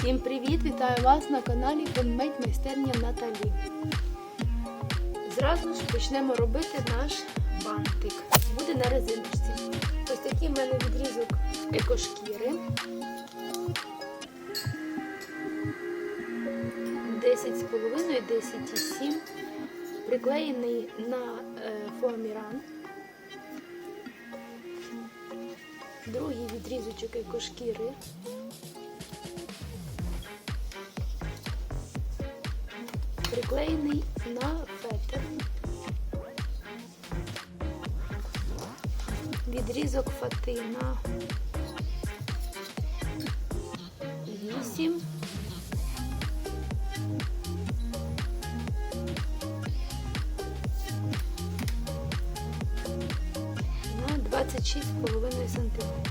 Всім привіт! Вітаю вас на каналі Handmade майстерня Наталі. Зразу ж почнемо робити наш бантик. Буде на резиночці. Ось такий в мене відрізок екошкіри. 10,5, 10,7. Приклеєний на е, фоаміран. Другий відрізочок екошкіри. Приклеєний на фетр. Відрізок фатина 8. На 26,5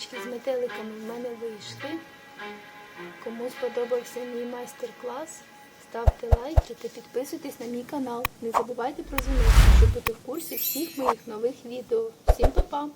сантиметрів. метеликами в мене вийшли. Кому сподобався мій майстер-клас, ставте лайки та підписуйтесь на мій канал. Не забувайте про дзвіночок, щоб бути в курсі всіх моїх нових відео. Всім па-па!